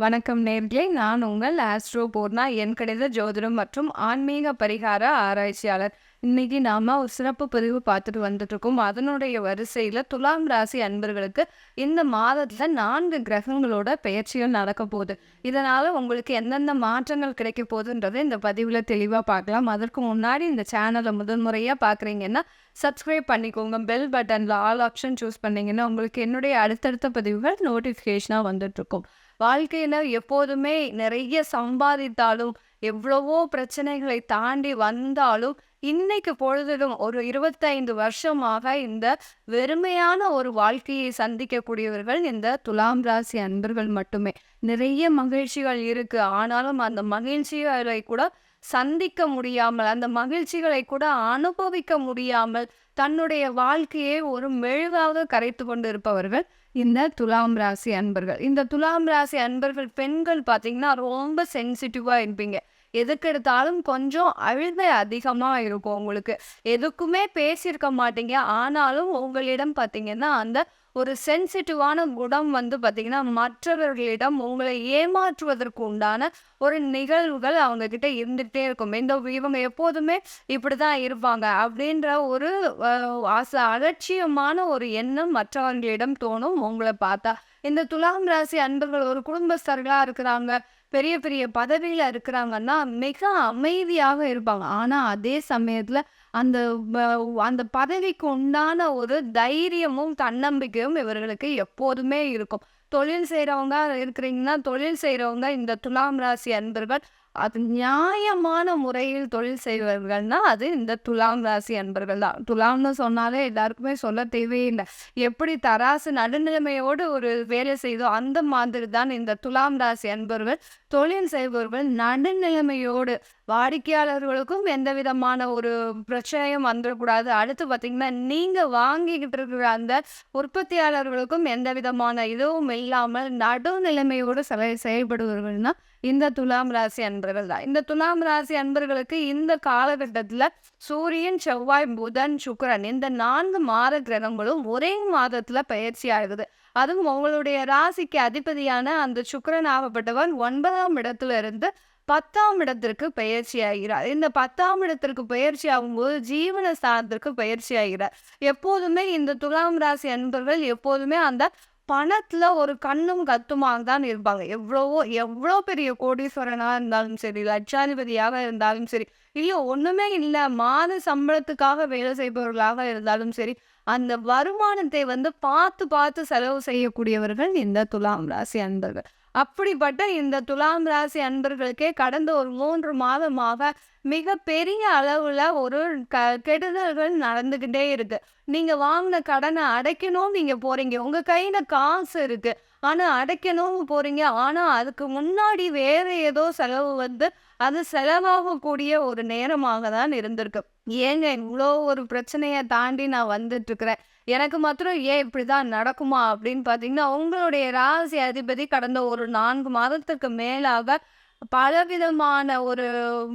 வணக்கம் நேர்களே. நான் உங்கள் ஆஸ்ட்ரோ பூர்ணா என் கணித ஜோதிடம் மற்றும் ஆன்மீக பரிகார ஆராய்ச்சியாளர். இன்னைக்கு நாம ஒரு சிறப்பு பதிவு பார்த்துட்டு வந்துட்டு இருக்கோம் அதனுடைய வரிசையில துலாம் ராசி அன்பர்களுக்கு இந்த மாதத்துல நான்கு கிரகங்களோட பெயர்ச்சிகள் நடக்க போகுது. இதனால உங்களுக்கு எந்தெந்த மாற்றங்கள் கிடைக்க போகுதுன்றதை இந்த பதிவுல தெளிவா பார்க்கலாம். அதற்கு முன்னாடி இந்த சேனலை முதல் முறையா பாக்குறீங்கன்னா சப்ஸ்கிரைப் பண்ணிக்கோங்க. பெல் பட்டன்ல ஆல் ஆப்ஷன் சூஸ் பண்ணீங்கன்னா உங்களுக்கு என்னுடைய அடுத்தடுத்த பதிவுகள் நோட்டிஃபிகேஷனாக வந்துட்டு இருக்கும் வாழ்க்கையில் எப்போதுமே நிறைய சம்பாதித்தாலும் எவ்வளவோ பிரச்சனைகளை தாண்டி வந்தாலும் இன்னைக்கு பொழுதிலும் ஒரு இருபத்தைந்து வருஷமாக இந்த வெறுமையான ஒரு வாழ்க்கையை சந்திக்கக்கூடியவர்கள் இந்த துலாம் ராசி அன்பர்கள் மட்டுமே. நிறைய மகிழ்ச்சிகள் இருக்கு. ஆனாலும் அந்த மகிழ்ச்சிகளை கூட சந்திக்க முடியாமல் அந்த மகிழ்ச்சிகளை கூட அனுபவிக்க முடியாமல் தன்னுடைய வாழ்க்கையை ஒரு மெழுகாக கரைத்து கொண்டு இருப்பவர்கள் இந்த துலாம் ராசி அன்பர்கள். இந்த துலாம் ராசி அன்பர்கள் பெண்கள் பார்த்தீங்கன்னா ரொம்ப சென்சிட்டிவாக இருப்பீங்க. எதுக்கு எடுத்தாலும் கொஞ்சம் அழுகை அதிகமாக இருக்கும் உங்களுக்கு. எதுக்குமே பேசியிருக்க மாட்டீங்க. ஆனாலும் உங்களிடம் பார்த்தீங்கன்னா அந்த ஒரு சென்சிட்டிவான குணம் வந்து பார்த்திங்கன்னா மற்றவர்களிடம் உங்களை ஏமாற்றுவதற்கு உண்டான ஒரு நிகழ்வுகள் அவங்கக்கிட்ட இருந்துகிட்டே இருக்கும். இந்த இவங்க எப்போதுமே இப்படி தான் இருப்பாங்க அப்படின்ற ஒரு ஆசை அச அலட்சியமான ஒரு எண்ணம் மற்றவர்களிடம் தோணும் உங்களை பார்த்தா. இந்த துலாம் ராசி அன்பர்கள் ஒரு குடும்பஸ்தர்களாக இருக்கிறாங்க. பெரிய பெரிய பதவியில் இருக்கிறாங்கன்னா மிக அமைதியாக இருப்பாங்க. ஆனால் அதே சமயத்தில் அந்த வ- அந்த பதவிக்கு உண்டான ஒரு தைரியமும் தன்னம்பிக்கையும் இவர்களுக்கு எப்போதுமே இருக்கும். தொழில் செய்கிறவங்க இருக்கிறீங்கன்னா தொழில் செய்கிறவங்க இந்த துலாம் ராசி அன்பர்கள் அது நியாயமான முறையில் தொழில் செய்வர்கள்னா அது இந்த துலாம் ராசி அன்பர்கள் தான். துலாம்னு சொன்னாலே எல்லாருக்குமே சொல்ல தேவையில்லை எப்படி தராசு நடுநிலைமையோடு ஒரு வேலை செய்தோ அந்த மாதிரி தான் இந்த துலாம் ராசி அன்பர்கள் தொழில் செய்பவர்கள் நடுநிலைமையோடு வாடிக்கையாளர்களுக்கும் எந்த விதமான ஒரு பிரச்சனையும் வந்துடக்கூடாது. அடுத்து பார்த்தீங்கன்னா நீங்கள் வாங்கிக்கிட்டு இருக்கிற அந்த உற்பத்தியாளர்களுக்கும் எந்த விதமான இதுவும் இல்லாமல் நடுநிலைமையோடு செல செயல்படுபவர்கள்னா இந்த துலாம் ராசி அன்பர்கள். தான் இந்த துலாம் ராசி அன்பர்களுக்கு இந்த காலகட்டத்தில் சூரியன் செவ்வாய் புதன் சுக்கரன் இந்த நான்கு மாத கிரகங்களும் ஒரே மாதத்தில் பயிற்சி ஆகுது. அதுவும் உங்களுடைய ராசிக்கு அதிபதியான அந்த சுக்கரன் ஆகப்பட்டவன் ஒன்பதாம் இடத்துல இருந்து பத்தாம் இடத்திற்கு பயிற்சி ஆகிறார். இந்த பத்தாம் இடத்திற்கு பயிற்சி ஆகும்போது ஜீவன ஸ்தானத்திற்கு பயிற்சி ஆகிறார். எப்போதுமே இந்த துலாம் ராசி அன்பர்கள் எப்போதுமே அந்த பணத்தில் ஒரு கண்ணும் கத்துமாக தான் இருப்பாங்க. எவ்வளவோ எவ்வளோ பெரிய கோடீஸ்வரனாக இருந்தாலும் சரி லட்சாதிபதியாக இருந்தாலும் சரி இல்லையோ ஒன்றுமே இல்லை. மாத சம்பளத்துக்காக வேலை செய்பவர்களாக இருந்தாலும் சரி அந்த வருமானத்தை வந்து பார்த்து பார்த்து செலவு செய்யக்கூடியவர்கள் இந்த துலாம் ராசி அன்பர்கள். அப்படிப்பட்ட இந்த துலாம் ராசி அன்பர்களுக்கே கடந்த ஒரு மூன்று மாதமாக மிக பெரிய அளவில் ஒரு க கெடுதல்கள் நடந்துக்கிட்டே இருக்கு. நீங்கள் வாங்கின கடனை அடைக்கணும் நீங்கள் போகிறீங்க உங்கள் கையில் காசு இருக்குது ஆனால் அடைக்கணும்னு போகிறீங்க ஆனால் அதுக்கு முன்னாடி வேறு ஏதோ செலவு வந்து அது செலவாகக்கூடிய ஒரு நேரமாக தான் இருந்திருக்கு. ஏங்க இவ்வளோ ஒரு பிரச்சனையை தாண்டி நான் வந்துட்டுருக்குறேன் எனக்கு மாத்திரம் ஏன் இப்படிதான் நடக்குமா அப்படின்னு பார்த்தீங்கன்னா உங்களுடைய ராசி அதிபதி கடந்த ஒரு நான்கு மாதத்துக்கு மேலாக பலவிதமான ஒரு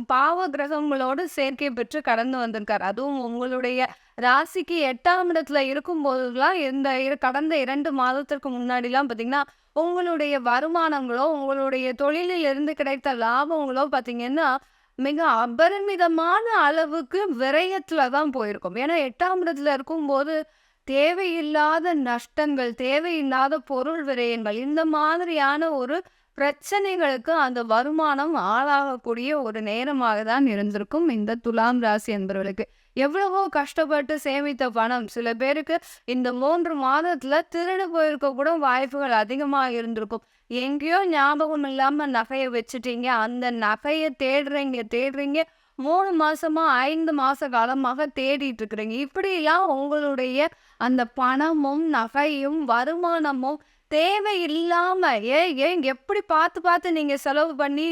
பாவ கிரகங்களோடு சேர்க்கை பெற்று கடந்து வந்திருக்கார். அதுவும் உங்களுடைய ராசிக்கு எட்டாம் இடத்துல இருக்கும்போதுலாம் இந்த கடந்த இரண்டு மாதத்திற்கு முன்னாடிலாம் பார்த்தீங்கன்னா உங்களுடைய வருமானங்களோ உங்களுடைய தொழிலில் இருந்து கிடைத்த லாபங்களோ பார்த்தீங்கன்னா மிக அபரிமிதமான அளவுக்கு விரயத்துல தான் போயிருக்கும். ஏன்னா எட்டாம் இடத்துல இருக்கும்போது தேவையில்லாத நஷ்டங்கள் தேவையில்லாத பொருள் விரயங்கள் இந்த மாதிரியான ஒரு பிரச்சனைகளுக்கு அந்த வருமானம் ஆளாகக்கூடிய ஒரு நேரமாக தான் இருந்திருக்கும் இந்த துலாம் ராசி என்பவர்களுக்கு எவ்வளவோ கஷ்டப்பட்டு சேமித்த பணம் சில பேருக்கு இந்த மூன்று மாதத்துல திருடு போயிருக்க கூட வாய்ப்புகள் அதிகமாக இருந்திருக்கும். எங்கேயோ ஞாபகம் இல்லாம நகையை வச்சுட்டீங்க அந்த நகையை தேடுறீங்க தேடுறீங்க மூணு மாசமா ஐந்து மாச காலமாக தேடிட்டு இருக்கிறீங்க இப்படியெல்லாம் உங்களுடைய அந்த பணமும் நகையும் வருமானமும் தேவையில்லாம ஏன் ஏன் எப்படி பார்த்து பார்த்து நீங்க செலவு பண்ணி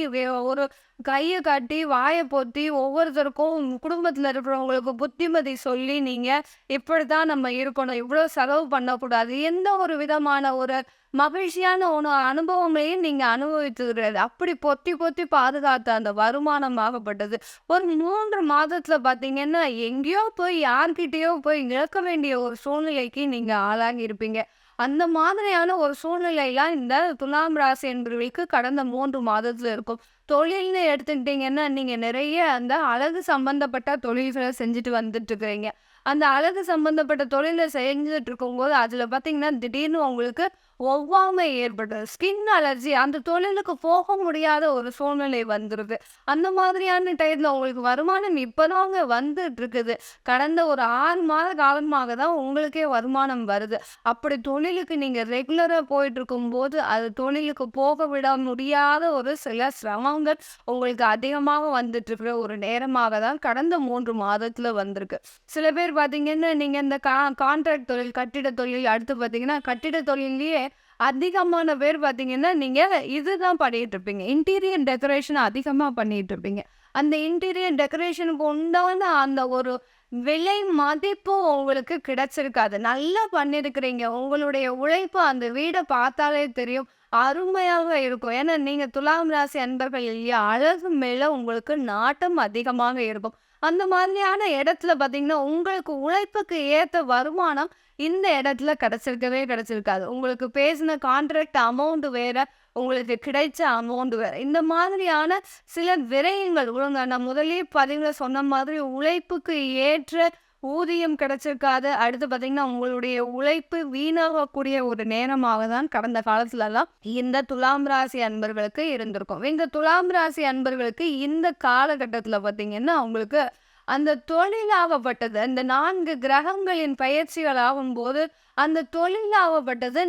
ஒரு கையை கட்டி வாயை பொத்தி ஒவ்வொருத்தருக்கும் குடும்பத்தில் இருக்கிறவங்களுக்கு புத்திமதி சொல்லி நீங்க இப்படித்தான் நம்ம இருக்கணும். இவ்வளோ செலவு பண்ணக்கூடாது. எந்த ஒரு விதமான ஒரு மகிழ்ச்சியான ஒன்று அனுபவங்களையும் நீங்கள் அனுபவித்தது கிடையாது அப்படி பொத்தி பொத்தி பாதுகாத்த அந்த வருமானம் ஆகப்பட்டது ஒரு மூன்று மாதத்தில் பார்த்தீங்கன்னா எங்கேயோ போய் யார்கிட்டயோ போய் இழக்க வேண்டிய ஒரு சூழ்நிலைக்கு நீங்கள் ஆளாகி இருப்பீங்க அந்த மாதிரியான ஒரு சூழ்நிலைலாம் இந்த துலாம் ராசி என்பவர்களுக்கு கடந்த மூன்று மாதத்தில் இருக்கும். தொழில்னு எடுத்துக்கிட்டீங்கன்னா, நீங்கள் நிறைய அந்த அழகு சம்பந்தப்பட்ட தொழில்களை செஞ்சுட்டு வந்துட்டுருக்கிறீங்க. அந்த அழகு சம்பந்தப்பட்ட தொழிலை செஞ்சுட்டு இருக்கும்போது, அதில் பார்த்தீங்கன்னா, திடீர்னு உங்களுக்கு ஒவ்வாமை ஏற்படுது. ஸ்கின் அலர்ஜி அந்த தொழிலுக்கு போக முடியாத ஒரு சூழ்நிலை வந்துடுது அந்த மாதிரியான டைமில் உங்களுக்கு வருமானம் இப்பதாங்க வந்துட்டுருக்குது. கடந்த ஒரு ஆறு மாத காலமாக தான் உங்களுக்கே வருமானம் வருது. அப்படி தொழிலுக்கு நீங்கள் ரெகுலராக போயிட்டுருக்கும்போது, அது தொழிலுக்கு போக விட முடியாத ஒரு சில சிரமங்கள் உங்களுக்கு அதிகமாக வந்துட்டுருக்கிற ஒரு நேரமாக தான் கடந்த மூன்று மாதத்தில் வந்திருக்கு. சில பேர் பார்த்தீங்கன்னா, நீங்கள் இந்த கா கான்ட்ராக்ட் தொழில், கட்டிட தொழில், அடுத்து பார்த்தீங்கன்னா, கட்டிட தொழிலே அதிகமான பேர் பார்த்தீங்கன்னா, நீங்க இதுதான் பண்ணிட்டுருப்பீங்க. இன்டீரியர் டெக்கரேஷன் அதிகமாக பண்ணிகிட்டு இருப்பீங்க அந்த இன்டீரியர் டெக்கரேஷனுக்கு உண்டான அந்த ஒரு விலை மதிப்பும் உங்களுக்கு கிடைச்சிருக்காது. நல்லா பண்ணியிருக்கிறீங்க. உங்களுடைய உழைப்பு அந்த வீடை பார்த்தாலே தெரியும். அருமையாக இருக்கும். ஏன்னா, நீங்கள் துலாம் ராசி அன்பர்கள் இல்லையா? அழகு மேலே உங்களுக்கு நாட்டம் அதிகமாக இருக்கும். அந்த மாதிரியான இடத்துல பார்த்தீங்கன்னா, உங்களுக்கு உழைப்புக்கு ஏற்ற வருமானம் இந்த இடத்துல கிடைச்சிருக்கவே கிடைச்சிருக்காது. உங்களுக்கு பேசின கான்ட்ராக்ட் அமௌண்ட் வேற, உங்களுக்கு கிடைச்ச அமௌண்ட் வேற. இந்த மாதிரியான சில விரயங்கள் ஒழுங்கா நான் முதலே பதிவில் சொன்ன மாதிரி உழைப்புக்கு ஏற்ற ஊதியம் கிடைச்சிருக்காது. அடுத்து பார்த்தீங்கன்னா, உங்களுடைய உழைப்பு வீணாகக்கூடிய ஒரு நேரமாக தான் கடந்த காலத்துலலாம் இந்த துலாம் ராசி அன்பர்களுக்கு இருந்திருக்கும். இந்த துலாம் ராசி அன்பர்களுக்கு இந்த காலகட்டத்துல பார்த்தீங்கன்னா, உங்களுக்கு அந்த தொழிலாகப்பட்டது அந்த நான்கு கிரகங்களின் பயிற்சிகள் ஆகும்போது, அந்த தொழிலாகப்பட்டது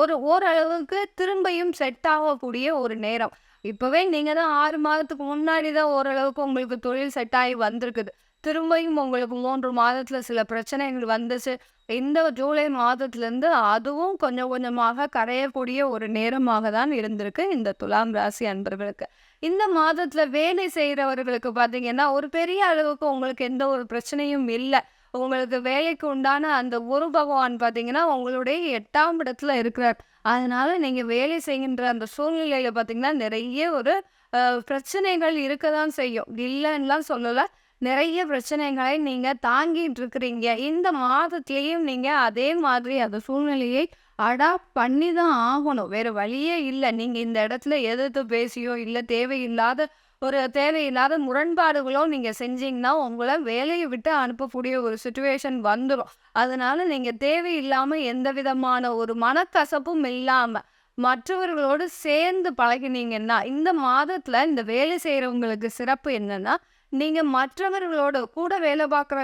ஒரு ஓரளவுக்கு திரும்பியும் செட் ஆகக்கூடிய ஒரு நேரம். இப்பவே நீங்க தான் ஆறு மாதத்துக்கு முன்னாடி தான் ஓரளவுக்கு உங்களுக்கு தொழில் செட் ஆகி வந்திருக்குது. திரும்பியும் உங்களுக்கு மூன்று மாதத்தில் சில பிரச்சனைகள் வந்துச்சு. இந்த ஜூலை மாதத்துலேருந்து அதுவும் கொஞ்சம் கொஞ்சமாக கரையக்கூடிய ஒரு நேரமாக தான் இருந்திருக்கு இந்த துலாம் ராசி அன்பர்களுக்கு. இந்த மாதத்தில் வேலை செய்கிறவர்களுக்கு பார்த்தீங்கன்னா, ஒரு பெரிய அளவுக்கு உங்களுக்கு எந்த ஒரு பிரச்சனையும் இல்லை உங்களுக்கு வேலைக்கு உண்டான அந்த ஒரு பகவான் பார்த்தீங்கன்னா, உங்களுடைய எட்டாம் இடத்துல இருக்கிறார். அதனால நீங்கள் வேலை செய்கின்ற அந்த சூழ்நிலையில் பார்த்தீங்கன்னா, நிறைய ஒரு பிரச்சனைகள் இருக்க தான் செய்யும். இல்லைன்னுலாம் சொல்லலை நிறைய பிரச்சனைகளை நீங்க தாங்கிட்டு இருக்கிறீங்க. இந்த மாதத்திலேயும் நீங்க அதே மாதிரி அந்த சூழ்நிலையை அடாப்ட் பண்ணி தான் ஆகணும். வேற வழியே இல்ல. நீங்க இந்த இடத்துல எதிர்த்து பேசியோ, இல்லை தேவையில்லாத ஒரு தேவையில்லாத முரண்பாடுகளோ நீங்க செஞ்சீங்கன்னா, உங்களை வேலையை விட்டு அனுப்பக்கூடிய ஒரு சுச்சுவேஷன் வந்துரும். அதனால நீங்க தேவையில்லாம எந்த விதமான ஒரு மனக்கசப்பும் இல்லாம, மற்றவர்களோடு சேர்ந்து பழகினீங்கன்னா, இந்த மாதத்துல இந்த வேலை செய்கிறவங்களுக்கு சிறப்பு என்னன்னா, நீங்க மற்றவர்களோடு கூட வேலை பார்க்குற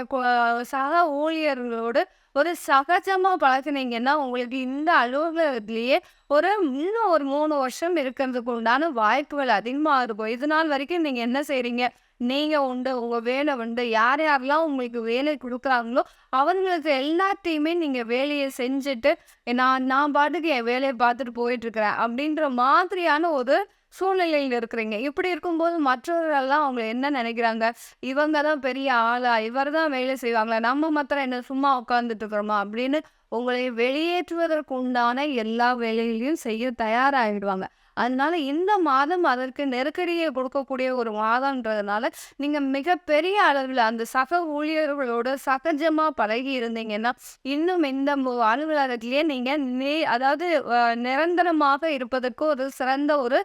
சக ஊழியர்களோடு ஒரு சகஜமா பழகினீங்கன்னா உங்களுக்கு இந்த அலுவலகத்திலேயே ஒரு இன்னும் ஒரு மூணு வருஷம் இருக்கிறதுக்கு உண்டான வாய்ப்புகள் அதிகமாக இருக்கும். இது நாள் வரைக்கும் நீங்க என்ன செய்றீங்க? நீங்கள் உண்டு, உங்கள் வேலை உண்டு. யார் யாரெல்லாம் உங்களுக்கு வேலை கொடுக்குறாங்களோ அவங்களுக்கு எல்லாத்தையுமே நீங்கள் வேலையை செஞ்சுட்டு, நான் நான் பாட்டுக்கு என் வேலையை பார்த்துட்டு போயிட்டுருக்கிறேன். அப்படின்ற மாதிரியான ஒரு சூழ்நிலையில் இருக்கிறீங்க. இப்படி இருக்கும்போது மற்றவர்கள்லாம் அவங்க என்ன நினைக்கிறாங்க? இவங்க தான் பெரிய ஆளா? இவர் தான் வேலை செய்வாங்களா? நம்ம மாத்திரம் என்ன சும்மா உட்காந்துட்டு இருக்கிறோமா? அப்படின்னு உங்களை வெளியேற்றுவதற்கு உண்டான எல்லா வேலைகளையும் செய்ய தயாராகிடுவாங்க. அதனால இந்த மாதம் அதற்கு நெருக்கடியை கொடுக்கக்கூடிய ஒரு மாதம்ன்றதுனால, நீங்கள் மிகப்பெரிய அளவில் அந்த சக ஊழியர்களோட சகஜமாக பழகி இருந்தீங்கன்னா, இன்னும் இந்த அலுவலகத்திலேயே நீங்கள் நே அதாவது நிரந்தரமாக இருப்பதற்கு ஒரு சிறந்த ஒரு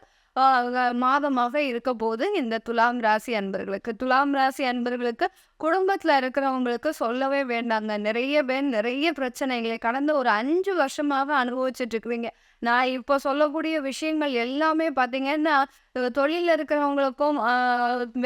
மாதமாக இருக்க போது இந்த துலாம் ராசி அன்பர்களுக்கு. துலாம் ராசி அன்பர்களுக்கு குடும்பத்தில் இருக்கிறவங்களுக்கு சொல்லவே வேண்டாங்க. நிறைய பேர் நிறைய பிரச்சனைகளை கடந்த ஒரு அஞ்சு வருஷமாக அனுபவிச்சுட்டு இருக்கிறீங்க. நான் இப்போ சொல்லக்கூடிய விஷயங்கள் எல்லாமே பார்த்தீங்கன்னா, தொழிலில் இருக்கிறவங்களுக்கும்,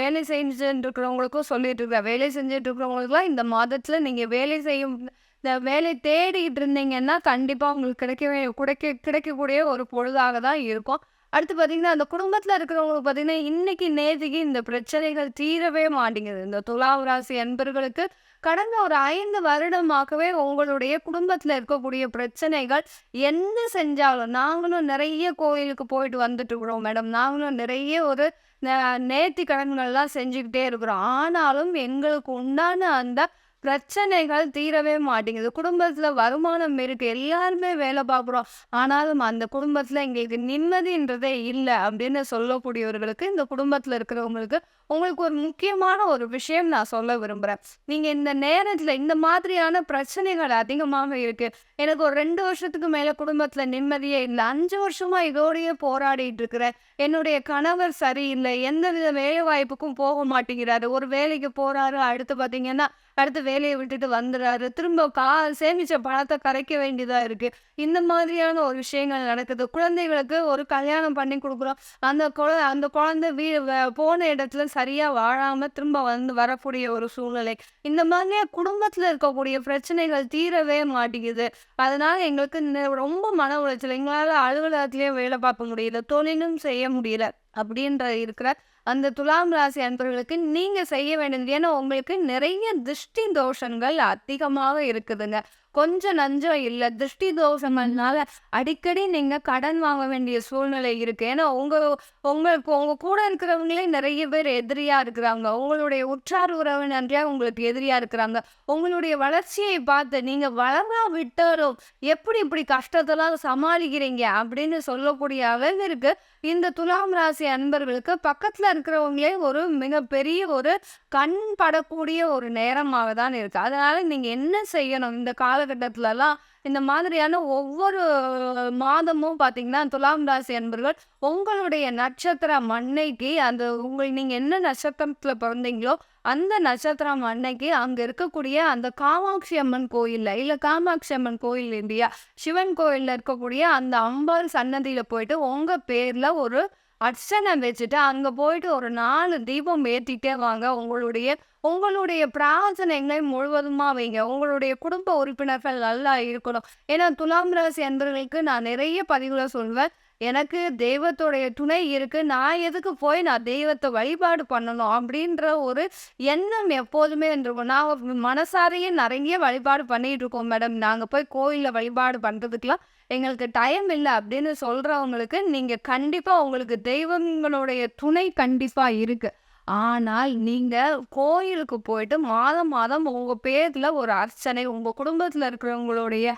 வேலை செஞ்சுட்டு இருக்கிறவங்களுக்கும் சொல்லிட்டு இருக்கிறேன். வேலை செஞ்சுட்டு இருக்கிறவங்களுக்குலாம் இந்த மாதத்தில் நீங்கள் வேலை செய்யும் இந்த வேலை தேடிட்டு இருந்தீங்கன்னா, கண்டிப்பாக உங்களுக்கு கிடைக்கவே கிடைக்க கிடைக்கக்கூடிய ஒரு பொழுதாக தான் இருக்கும். அடுத்து பார்த்தீங்கன்னா, அந்த குடும்பத்தில் இருக்கிறவங்களுக்கு பார்த்தீங்கன்னா, இன்னைக்கு நேதிக்கு இந்த பிரச்சனைகள் தீரவே மாட்டேங்குது. இந்த துலாம் ராசி அன்பர்களுக்கு கடந்த ஒரு ஐந்து வருடமாகவே உங்களுடைய குடும்பத்தில் இருக்கக்கூடிய பிரச்சனைகள் என்ன செஞ்சாலும், நாங்களும் நிறைய கோயிலுக்கு போயிட்டு வந்துட்டு இருக்கிறோம் மேடம். நாங்களும் நிறைய ஒரு ந நேர்த்தி கடன்கள்லாம் செஞ்சுக்கிட்டே இருக்கிறோம். ஆனாலும் எங்களுக்கு உண்டான அந்த பிரச்சனைகள் தீரவே மாட்டேங்குது. குடும்பத்தில் வருமானம் இருக்குது எல்லாருமே வேலை பார்க்குறோம். ஆனாலும் அந்த குடும்பத்தில் எங்களுக்கு நிம்மதின்றதே இல்லை அப்படின்னு சொல்லக்கூடியவர்களுக்கு இந்த குடும்பத்தில் இருக்கிறவங்களுக்கு உங்களுக்கு ஒரு முக்கியமான ஒரு விஷயம் நான் சொல்ல விரும்புறேன். நீங்கள் இந்த நேரத்தில் இந்த மாதிரியான பிரச்சனைகள் அதிகமாக இருக்குது எனக்கு ஒரு ரெண்டு வருஷத்துக்கு மேலே குடும்பத்தில் நிம்மதியே இல்லை. அஞ்சு வருஷமாக இதோடையே போராடிட்டு இருக்கிறேன் என்னுடைய கணவர் சரியில்லை. எந்த வித வேலை வாய்ப்புக்கும் போக மாட்டேங்கிறாரு. ஒரு வேலைக்கு போகிறாரு அடுத்து பார்த்தீங்கன்னா அடுத்து வேலையை விட்டுட்டு வந்துடுறாரு. திரும்ப கா சேமிச்ச பணத்தை கரைக்க வேண்டியதாக இருக்குது இந்த மாதிரியான ஒரு விஷயங்கள் நடக்குது. குழந்தைகளுக்கு ஒரு கல்யாணம் பண்ணி கொடுக்குறோம். அந்த குழ அந்த குழந்தை வீ போன இடத்துல சரியாக வாழாமல் திரும்ப வந்து வரக்கூடிய ஒரு சூழ்நிலை. இந்த மாதிரி குடும்பத்தில் இருக்கக்கூடிய பிரச்சனைகள் தீரவே மாட்டேங்குது. அதனால் எங்களுக்கு ரொம்ப மன உளைச்சல் எங்களால் அலுவலகத்திலேயே வேலை பார்க்க முடியல தொழிலும் செய்ய முடியல அப்படின்ற இருக்கிற அந்த துலாம் ராசி அன்பர்களுக்கு நீங்கள் செய்ய வேண்டியது. ஏன்னா உங்களுக்கு நிறைய திருஷ்டி தோஷங்கள் அதிகமாக இருக்குதுங்க. கொஞ்சம் நஞ்சம் இல்லை. திருஷ்டி தோஷங்கள்னால அடிக்கடி நீங்க கடன் வாங்க வேண்டிய சூழ்நிலை இருக்கு. ஏன்னா உங்க உங்களுக்கு உங்க கூட இருக்கிறவங்களே நிறைய பேர் எதிரியா இருக்கிறாங்க. உங்களுடைய உற்றார் உறவினர்களே உங்களுக்கு எதிரியா இருக்கிறாங்க. உங்களுடைய வளர்ச்சியை பார்த்து நீங்க வளரா விட்டாலும் எப்படி இப்படி கஷ்டத்தெல்லாம் சமாளிக்கிறீங்க அப்படின்னு சொல்லக்கூடிய அளவிற்கு இந்த துலாம் ராசி அன்பர்களுக்கு பக்கத்துல இருக்கிறவங்களே ஒரு மிகப்பெரிய ஒரு கண் படக்கூடிய ஒரு நேரமாக தான் இருக்குது அதனால் நீங்கள் என்ன செய்யணும்? இந்த காலகட்டத்துலலாம் இந்த மாதிரியான ஒவ்வொரு மாதமும் பார்த்தீங்கன்னா துலாம் ராசி அன்பர்கள் உங்களுடைய நட்சத்திரம் அன்னைக்கு அந்த உங்கள் நீங்கள் என்ன நட்சத்திரத்தில் பிறந்தீங்களோ அந்த நட்சத்திரம் அன்னைக்கு அங்கே இருக்கக்கூடிய அந்த காமாட்சி அம்மன் கோயிலில் இல்லை காமாட்சி அம்மன் கோயில் இல்லையா சிவன் கோயில்ல இருக்கக்கூடிய அந்த அம்பாள் சன்னதியில் போயிட்டு உங்கள் பேரில் ஒரு அர்ச்சனை வச்சுட்டு அங்கே போயிட்டு ஒரு நாலு தீபம் ஏற்றிட்டே வாங்க. உங்களுடைய உங்களுடைய பிரார்த்தனைகளை முழுவதுமா வைங்க. உங்களுடைய குடும்ப உறுப்பினர்கள் நல்லா இருக்கணும். ஏன்னா துலாம் ராசி என்பவர்களுக்கு நான் நிறைய பதிவுகளை சொல்வேன். எனக்கு தெய்வத்துடைய துணை இருக்கு. நான் எதுக்கு போய் நான் தெய்வத்தை வழிபாடு பண்ணணும் அப்படின்ற ஒரு எண்ணம் எப்போதுமே இருக்கும் நான் மனசாரையே நிறைய வழிபாடு பண்ணிட்டு இருக்கோம் மேடம். நாங்கள் போய் கோயிலில் வழிபாடு பண்றதுக்கெல்லாம் எங்களுக்கு டைம் இல்லை அப்படின்னு சொல்கிறவங்களுக்கு நீங்கள் கண்டிப்பாக உங்களுக்கு தெய்வங்களுடைய துணை கண்டிப்பாக இருக்கு. ஆனால் நீங்கள் கோயிலுக்கு போயிட்டு மாதம் மாதம் உங்கள் பேரில் ஒரு அர்ச்சனை உங்கள் குடும்பத்தில் இருக்கிறவங்களுடைய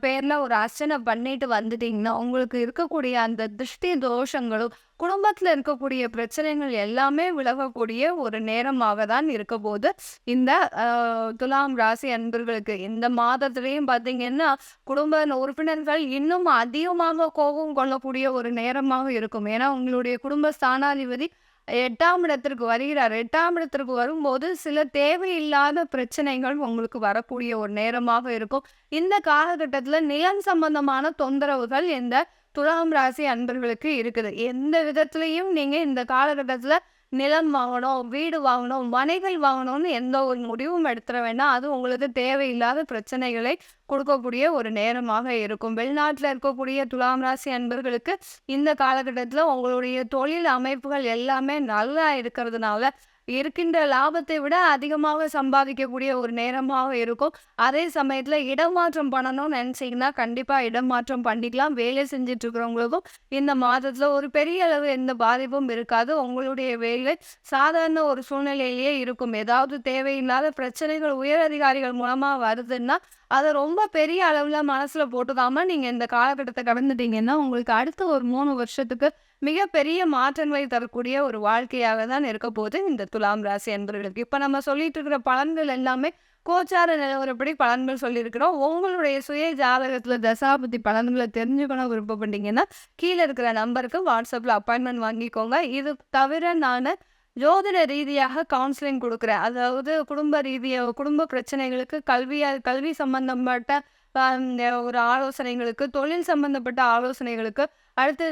பேர்ல ஒரு அர்ச்சனை பண்ணிட்டு வந்துட்டீங்கன்னா உங்களுக்கு இருக்கக்கூடிய அந்த திருஷ்டி தோஷங்களும் குடும்பத்துல இருக்கக்கூடிய பிரச்சனைகள் எல்லாமே விலகக்கூடிய ஒரு நேரமாக தான் இருக்க போது இந்த ஆஹ், துலாம் ராசி அன்பர்களுக்கு இந்த மாதத்துலேயும் பார்த்தீங்கன்னா குடும்ப உறுப்பினர்கள் இன்னும் அதிகமாக கோபம் கொள்ளக்கூடிய ஒரு நேரமாக இருக்கும். ஏன்னா உங்களுடைய குடும்ப ஸ்தானாதிபதி எட்டாம் இடத்திற்கு வருகிறார். எட்டாம் இடத்திற்கு வரும்போது சில தேவையில்லாத பிரச்சனைகள் உங்களுக்கு வரக்கூடிய ஒரு நேரமாக இருக்கும். இந்த காலகட்டத்துல நிலம் சம்பந்தமான தொந்தரவுகள் இந்த துலாம் ராசி அன்பர்களுக்கு இருக்குது. எந்த விதத்துலயும் நீங்கள் இந்த காலகட்டத்துல நிலம் வாங்கணும் வீடு வாங்கணும் மனைகள் வாங்கணும்னு எந்த ஒரு முடிவும் எடுத்துட வேண்டாம். அது உங்களுக்கு தேவையில்லாத பிரச்சனைகளை கொடுக்கக்கூடிய ஒரு நேரமாக இருக்கும். வெளிநாட்டில் இருக்கக்கூடிய துலாம் ராசி அன்பர்களுக்கு இந்த காலகட்டத்தில் உங்களுடைய தொழில் அமைப்புகள் எல்லாமே நல்லா இருக்கிறதுனால இருக்கின்ற லாபத்தை விட அதிகமாக சம்பாதிக்கக்கூடிய ஒரு நேரமாக இருக்கும். அதே சமயத்தில் இடமாற்றம் பண்ணணும்னு நினச்சிங்கன்னா கண்டிப்பாக இடமாற்றம் பண்ணிக்கலாம். வேலை செஞ்சுட்டு இருக்கிறவங்களுக்கும் இந்த மாதத்தில் ஒரு பெரிய அளவு எந்த பாதிப்பும் இருக்காது. உங்களுடைய வேலை சாதாரண ஒரு சூழ்நிலையிலேயே இருக்கும். ஏதாவது தேவையில்லாத பிரச்சனைகள் உயர் அதிகாரிகள் மூலமாக வருதுன்னா அதை ரொம்ப பெரிய அளவில் மனசில் போட்டுதாமல் நீங்கள் இந்த காலகட்டத்தை கடந்துட்டீங்கன்னா உங்களுக்கு அடுத்த ஒரு மூணு வருஷத்துக்கு மிகப்பெரிய மாற்றங்களை தரக்கூடிய ஒரு வாழ்க்கையாக தான் இருக்க போது இந்த துலாம் ராசி என்பவர்களுக்கு இப்போ நம்ம சொல்லிட்டு இருக்கிற பலன்கள் எல்லாமே கோச்சார நிலவரப்படி பலன்கள் சொல்லியிருக்கிறோம். உங்களுடைய சுய ஜாதகத்தில் தசாபதி பலன்களை தெரிஞ்சுக்கணும் விருப்பப்பட்டீங்கன்னா கீழே இருக்கிற நம்பருக்கு வாட்ஸ்அப்பில் அப்பாயின்மெண்ட் வாங்கிக்கோங்க. இது தவிர நான் ஜோதிட ரீதியாக கவுன்சிலிங் கொடுக்குறேன். அதாவது குடும்ப ரீதியாக குடும்ப பிரச்சனைகளுக்கு கல்வியாக கல்வி சம்பந்தப்பட்ட ஒரு ஆலோசனைகளுக்கு தொழில் சம்பந்தப்பட்ட ஆலோசனைகளுக்கு அடுத்து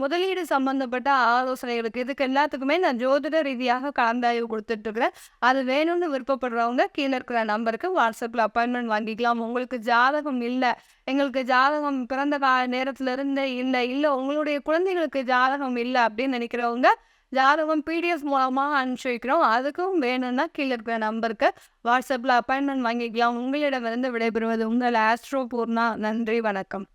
முதலீடு சம்பந்தப்பட்ட ஆலோசனைகளுக்கு இதுக்கு எல்லாத்துக்குமே நான் ஜோதிட ரீதியாக கலந்தாய்வு கொடுத்துட்ருக்குறேன். அது வேணும்னு விருப்பப்படுறவங்க கீழே இருக்கிற நம்பருக்கு வாட்ஸ்அப்பில் அப்பாயின்மெண்ட் வாங்கிக்கலாம். உங்களுக்கு ஜாதகம் இல்லை எங்களுக்கு ஜாதகம் பிறந்த கா நேரத்துலேருந்து இல்லை இல்லை உங்களுடைய குழந்தைகளுக்கு ஜாதகம் இல்லை அப்படின்னு நினைக்கிறவங்க ஜாதகம் பிடிஎஃப் மூலமாக அனுப்பிச்சி வைக்கிறோம் அதுக்கும் வேணும்னா கீழே இருக்கிற நம்பருக்கு வாட்ஸ்அப்பில் அப்பாயின்மெண்ட் வாங்கிக்கலாம். உங்களிடமிருந்து விடைபெறுவது உங்கள் ஆஸ்ட்ரோ பூர்ணா நன்றி வணக்கம்.